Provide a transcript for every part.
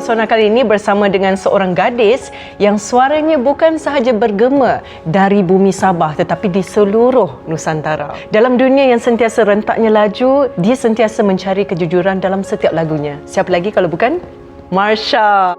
Pesona kali ini bersama dengan seorang gadis yang suaranya bukan sahaja bergema dari bumi Sabah tetapi di seluruh Nusantara. Dalam dunia yang sentiasa rentaknya laju, dia sentiasa mencari kejujuran dalam setiap lagunya. Siapa lagi kalau bukan Marsha?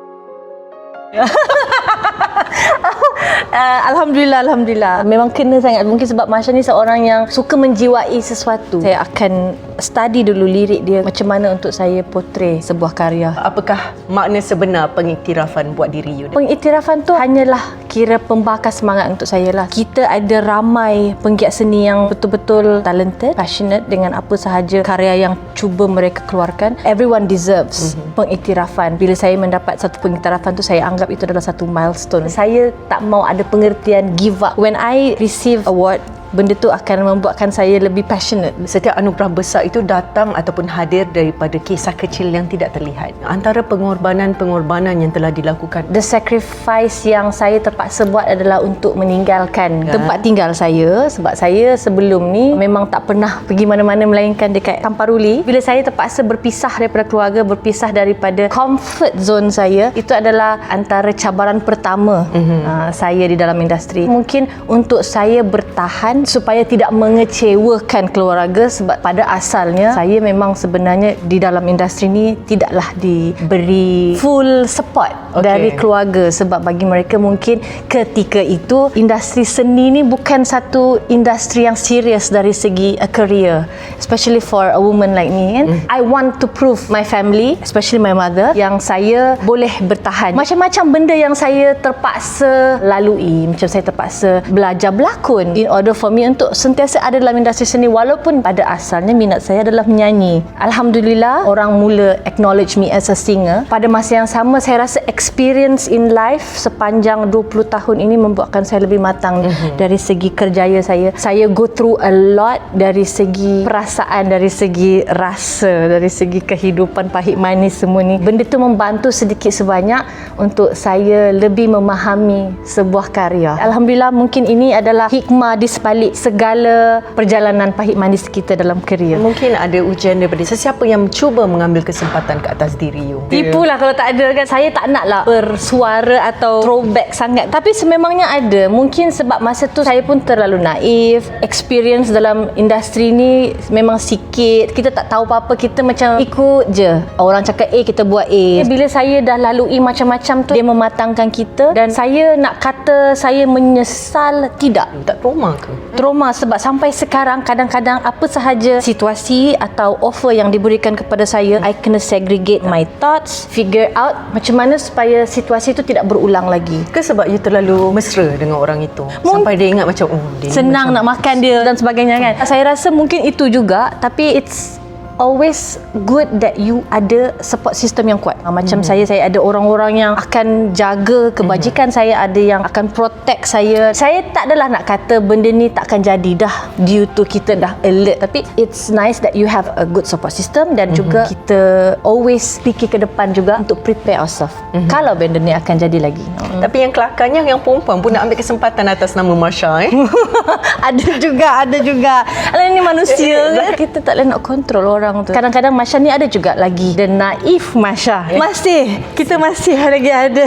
Uh, Alhamdulillah, Alhamdulillah. Memang kena sangat. Mungkin sebab Masya ni seorang yang suka menjiwai sesuatu. Saya akan study dulu lirik dia. Macam mana untuk saya portray sebuah karya. Apakah makna sebenar pengiktirafan buat diri you? Pengiktirafan tu hanyalah kira pembakar semangat untuk saya lah. Kita ada ramai penggiat seni yang betul-betul talented, passionate dengan apa sahaja karya yang cuba mereka keluarkan. Everyone deserves mm-hmm. pengiktirafan. Bila saya mendapat satu pengiktirafan tu, saya anggap itu adalah satu milestone. Saya tak mau ada pengertian give up. When I receive award, benda tu akan membuatkan saya lebih passionate. Setiap anugerah besar itu datang ataupun hadir daripada kisah kecil yang tidak terlihat. Antara pengorbanan-pengorbanan yang telah dilakukan. The sacrifice yang saya terpaksa buat adalah untuk meninggalkan Kan? tempat tinggal saya sebab saya sebelum ni memang tak pernah pergi mana-mana melainkan dekat Tamparuli. Bila saya terpaksa berpisah daripada keluarga, berpisah daripada comfort zone saya, itu adalah antara cabaran pertama mm-hmm. uh, saya di dalam industri. Mungkin untuk saya bertahan supaya tidak mengecewakan keluarga sebab pada asalnya saya memang sebenarnya di dalam industri ni tidaklah diberi full support Okey. dari keluarga sebab bagi mereka mungkin ketika itu industri seni ni bukan satu industri yang serius dari segi a career especially for a woman like me kan mm. I want to prove my family especially my mother yang saya boleh bertahan macam-macam benda yang saya terpaksa lalui macam saya terpaksa belajar berlakon in order for me untuk sentiasa ada dalam industri seni walaupun pada asalnya minat saya adalah menyanyi. Alhamdulillah orang mula acknowledge me as a singer. Pada masa yang sama saya rasa experience in life sepanjang 20 tahun ini membuatkan saya lebih matang mm-hmm. dari segi kerjaya saya. Saya go through a lot dari segi perasaan dari segi rasa dari segi kehidupan pahit manis semua ni. Benda tu membantu sedikit sebanyak untuk saya lebih memahami sebuah karya. Alhamdulillah mungkin ini adalah hikmah di sebalik segala perjalanan pahit manis kita dalam kerja. Mungkin ada ujian daripada sesiapa yang cuba mengambil kesempatan ke atas diri you. Tipulah kalau tak ada kan. Saya tak nak lah bersuara atau throwback sangat. Tapi sememangnya ada. Mungkin sebab masa tu saya pun terlalu naif. Experience dalam industri ni memang sikit. Kita tak tahu apa-apa. Kita macam ikut je. Orang cakap A kita buat A. Bila saya dah lalui macam-macam tu Dia mematangkan kita Dan saya nak kata saya menyesal Tidak. Tak trauma ke? Trauma sebab sampai sekarang kadang-kadang apa sahaja situasi atau offer yang diberikan kepada saya I kena segregate my thoughts figure out macam mana supaya situasi itu tidak berulang lagi. Ke sebab you terlalu mesra dengan orang itu? Sampai dia ingat macam, oh dia senang macam nak makan dia dan sebagainya kan? Saya rasa mungkin itu juga tapi it's always good that you ada support system yang kuat. Ah, Macam mm-hmm. saya, saya ada orang-orang yang akan jaga kebajikan mm-hmm. saya, ada yang akan protect saya. Saya tak adalah nak kata benda ni takkan jadi dah due to kita dah alert. Tapi it's nice that you have a good support system dan mm-hmm. juga kita always fikir ke depan juga untuk prepare ourselves. Mm-hmm. Kalau benda ni akan jadi lagi. Mm. Tapi yang kelakarnya yang perempuan pun nak ambil kesempatan atas nama Marsha eh. ada juga, ada juga. Alah ni manusia kan. Kita tak boleh nak kontrol orang tu. Kadang-kadang Masya ni ada juga lagi the naif Masya. Masih, kita masih lagi ada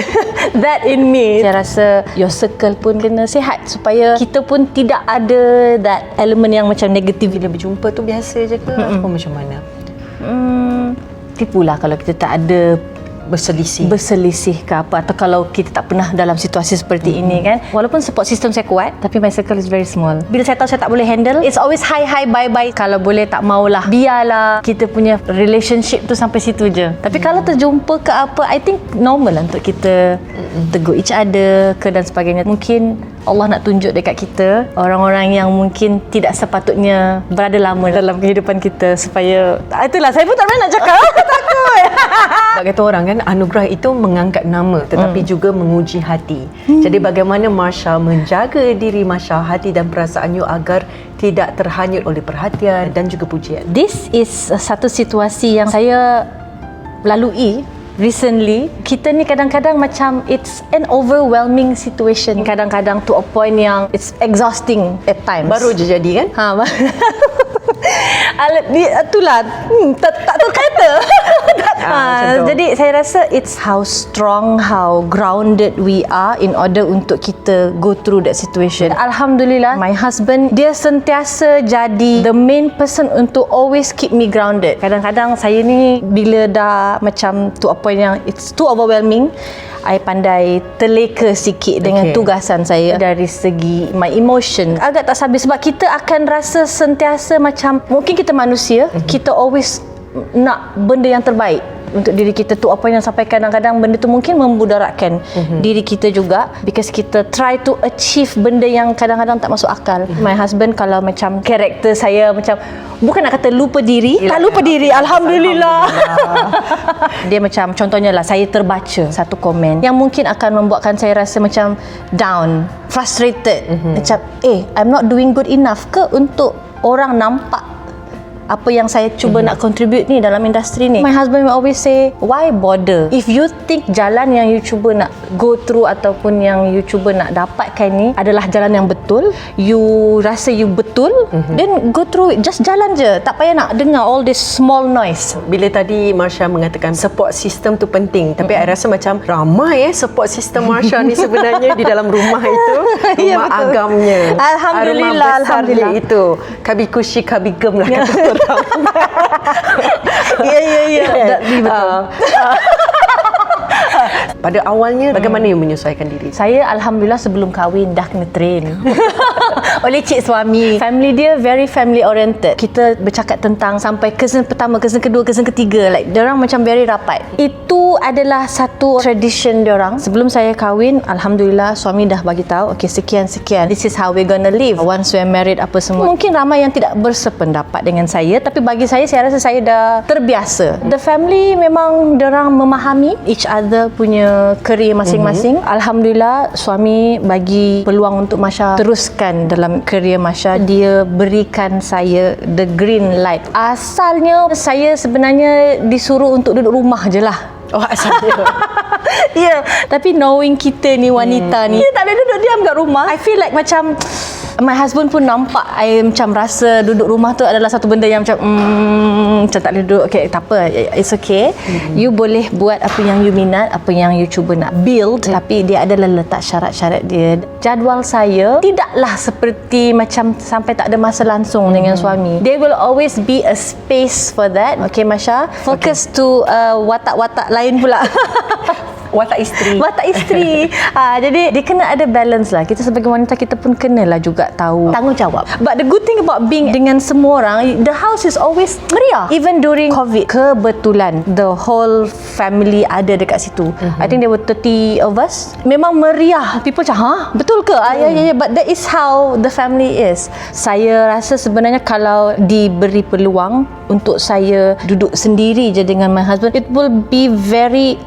that in me. Saya rasa your circle pun kena sihat supaya kita pun tidak ada that element yang macam negatif. Bila berjumpa tu biasa je ke? Mm-mm. Apa macam mana? Hmm, tipulah kalau kita tak ada Berselisih. berselisih ke apa atau kalau kita tak pernah dalam situasi seperti mm-hmm. ini kan walaupun support system saya kuat tapi my circle is very small bila saya tahu saya tak boleh handle it's always hi hi bye bye kalau boleh tak maulah biarlah kita punya relationship tu sampai situ je tapi mm-hmm. kalau terjumpa ke apa I think normal lah untuk kita mm-hmm. tegur each other ke dan sebagainya mungkin Allah nak tunjuk dekat kita orang-orang yang mungkin tidak sepatutnya berada lama dalam kehidupan kita supaya itulah saya pun tak boleh nak cakap takut Sebab kata orang kan anugerah itu mengangkat nama tetapi hmm. juga menguji hati. Hmm. Jadi bagaimana Marsha menjaga diri Marsha hati dan perasaan you agar tidak terhanyut oleh perhatian dan juga pujian. This is satu situasi yang saya lalui recently kita ni kadang-kadang macam it's an overwhelming situation kadang-kadang to a point yang it's exhausting at times Baru je jadi kan? ha Alat ni itulah hmm, tak tak terkata Ah, macam Ah, tu. jadi saya rasa it's how strong, how grounded we are in order untuk kita go through that situation. Alhamdulillah, my husband dia sentiasa jadi the main person untuk always keep me grounded. Kadang-kadang saya ni bila dah macam tu apa yang it's too overwhelming, I pandai terleka sikit dengan Okay. tugasan saya dari segi my emotion. Agak tak sabar sebab kita akan rasa sentiasa macam mungkin kita manusia, kita always nak benda yang terbaik untuk diri kita tu apa yang sampai kadang-kadang benda tu mungkin membudaratkan diri kita juga because kita try to achieve benda yang kadang-kadang tak masuk akal. My husband kalau macam karakter saya macam bukan nak kata lupa diri, tak lupa diri alhamdulillah. Dia macam contohnya lah saya terbaca satu komen yang mungkin akan membuatkan saya rasa macam down, frustrated. Macam eh I'm not doing good enough ke untuk orang nampak apa yang saya cuba nak contribute ni dalam industri ni. My husband will always say, why bother? If you think jalan yang you cuba nak go through ataupun yang you cuba nak dapatkan ni adalah jalan yang betul, you rasa you betul, then go through it. Just jalan je. Tak payah nak dengar all this small noise. Bila tadi Marsha mengatakan support system tu penting tapi I rasa macam ramai eh support system Marsha ni sebenarnya di dalam rumah itu rumah Ya, betul. agamnya Alhamdulillah, rumah besar Alhamdulillah. itu kabi kushi kabi gem lah kata Ya, ya, ya. Betul. Ah, ah. pada awalnya bagaimana you menyesuaikan diri Saya Alhamdulillah sebelum kahwin dah kena train oleh cik suami. Family dia very family oriented. Kita bercakap tentang sampai cousin pertama, cousin kedua, cousin ketiga. Like, orang macam very rapat. Itu adalah satu tradition orang. Sebelum saya kahwin, Alhamdulillah suami dah bagi tahu, okay sekian-sekian. This is how we gonna live. Once we're married apa semua. Mungkin ramai yang tidak bersependapat dengan saya. Tapi bagi saya, saya rasa saya dah terbiasa. The family memang orang memahami each other punya career masing-masing. Alhamdulillah suami bagi peluang untuk Masya teruskan dalam career Masya. Dia berikan saya the green light. Asalnya saya sebenarnya disuruh untuk duduk rumah je lah. oh asalnya Ya, yeah. tapi knowing kita ni wanita ni, kita tak boleh duduk diam kat rumah. I feel like macam my husband pun nampak I macam rasa duduk rumah tu adalah satu benda yang macam mm, macam tak boleh duduk. Okay, tak apa. It's okay. You boleh buat apa yang you minat, apa yang you cuba nak build, tapi dia adalah letak syarat-syarat dia. Jadual saya tidaklah seperti macam sampai tak ada masa langsung dengan suami. There will always be a space for that. Okay, Masya. Focus to uh, watak-watak lain pula. watak isteri. Watak isteri. Ha, Jadi dia kena ada balance lah. Kita sebagai wanita Kita pun kenalah juga tahu. Tanggungjawab. But the good thing about being Dengan semua orang The house is always meriah. Even during COVID Kebetulan The whole family Ada dekat situ. Mhm. I think there were 30 of us. Memang meriah. People macam Ha? Betul ke? Ah, ya, ya, ya. But that is how The family is. Saya rasa sebenarnya Kalau diberi peluang Untuk saya Duduk sendiri je Dengan my husband It will be very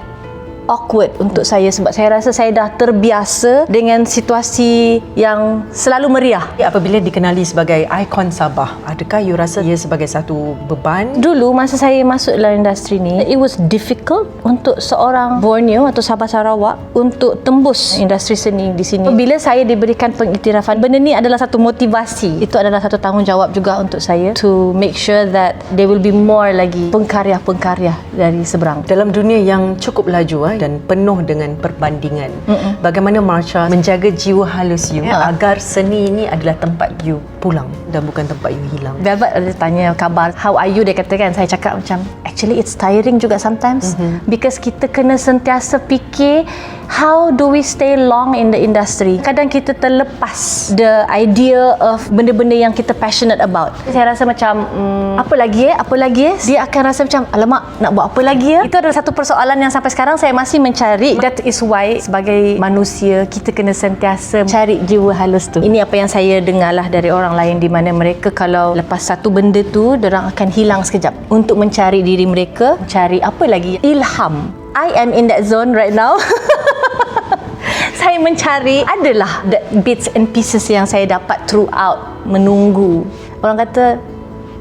awkward untuk saya sebab saya rasa saya dah terbiasa dengan situasi yang selalu meriah. apabila dikenali sebagai ikon Sabah adakah you rasa ia sebagai satu beban Dulu masa saya masuk dalam industri ni, it was difficult untuk seorang Borneo atau Sabah Sarawak untuk tembus industri seni di sini. Bila saya diberikan pengiktirafan, benda ni adalah satu motivasi. Itu adalah satu tanggungjawab juga untuk saya to make sure that there will be more lagi pengkarya-pengkarya dari seberang. dalam dunia yang cukup laju eh, dan penuh dengan perbandingan. Mm-mm. bagaimana Marsha menjaga jiwa halus you Ya. agar seni ini adalah tempat you pulang dan bukan tempat you hilang? Velvet ada tanya khabar how are you? Dia kata kan saya cakap macam actually it's tiring juga sometimes mm-hmm. because kita kena sentiasa fikir how do we stay long in the industry. Kadang kita terlepas the idea of benda-benda yang kita passionate about. Saya rasa macam mm, apa lagi eh? Apa lagi eh? dia akan rasa macam alamak nak buat apa lagi ya? Itu adalah satu persoalan yang sampai sekarang saya masih mencari that is why sebagai manusia kita kena sentiasa cari jiwa halus tu. Ini apa yang saya dengar lah dari orang lain di mana mereka kalau lepas satu benda tu orang akan hilang sekejap. Untuk mencari diri mereka cari apa lagi? Ilham. I am in that zone right now. Saya mencari adalah the bits and pieces yang saya dapat throughout menunggu. Orang kata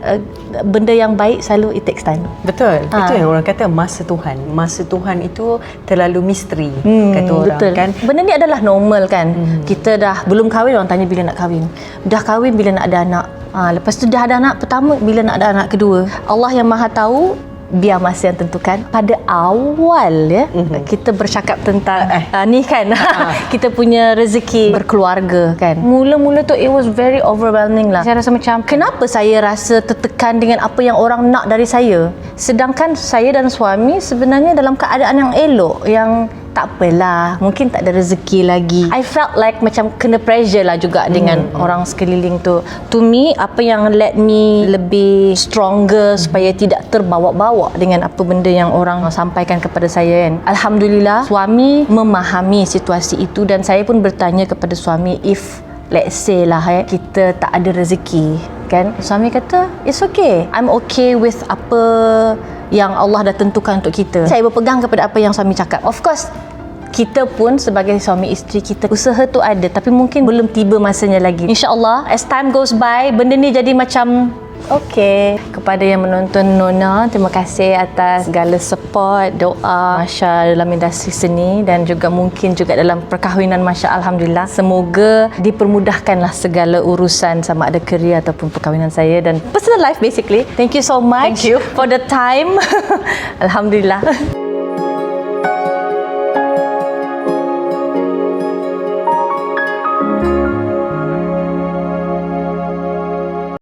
uh, benda yang baik selalu it takes time betul Ah. itu yang orang kata masa Tuhan masa Tuhan itu terlalu misteri kata orang Hmm, betul. kan Benda ni adalah normal kan. Hmm. Kita dah belum kahwin orang tanya bila nak kahwin. Dah kahwin bila nak ada anak. Ha, lepas tu dah ada anak pertama bila nak ada anak kedua. Allah yang Maha tahu biar masa yang tentukan pada awal ya mm-hmm. kita bercakap tentang Eh. uh, ni kan kita punya rezeki berkeluarga kan mula-mula tu it was very overwhelming lah saya rasa macam kenapa saya rasa tertekan dengan apa yang orang nak dari saya sedangkan saya dan suami sebenarnya dalam keadaan yang elok yang tak apalah mungkin tak ada rezeki lagi. I felt like macam kena pressure lah juga dengan orang sekeliling tu. To me apa yang let me lebih stronger supaya tidak terbawa-bawa dengan apa benda yang orang sampaikan kepada saya kan. Alhamdulillah suami memahami situasi itu dan saya pun bertanya kepada suami if let's say lah eh, kita tak ada rezeki kan. Suami kata it's okay. I'm okay with apa yang Allah dah tentukan untuk kita. Saya berpegang kepada apa yang suami cakap. Of course kita pun sebagai suami isteri kita usaha tu ada tapi mungkin belum tiba masanya lagi insyaallah as time goes by benda ni jadi macam Okay, kepada yang menonton Nona, terima kasih atas segala support, doa Masya dalam industri seni dan juga mungkin juga dalam perkahwinan Masya Alhamdulillah. Semoga dipermudahkanlah segala urusan sama ada kerja ataupun perkahwinan saya dan personal life basically. Thank you so much Thank you. for the time. Alhamdulillah.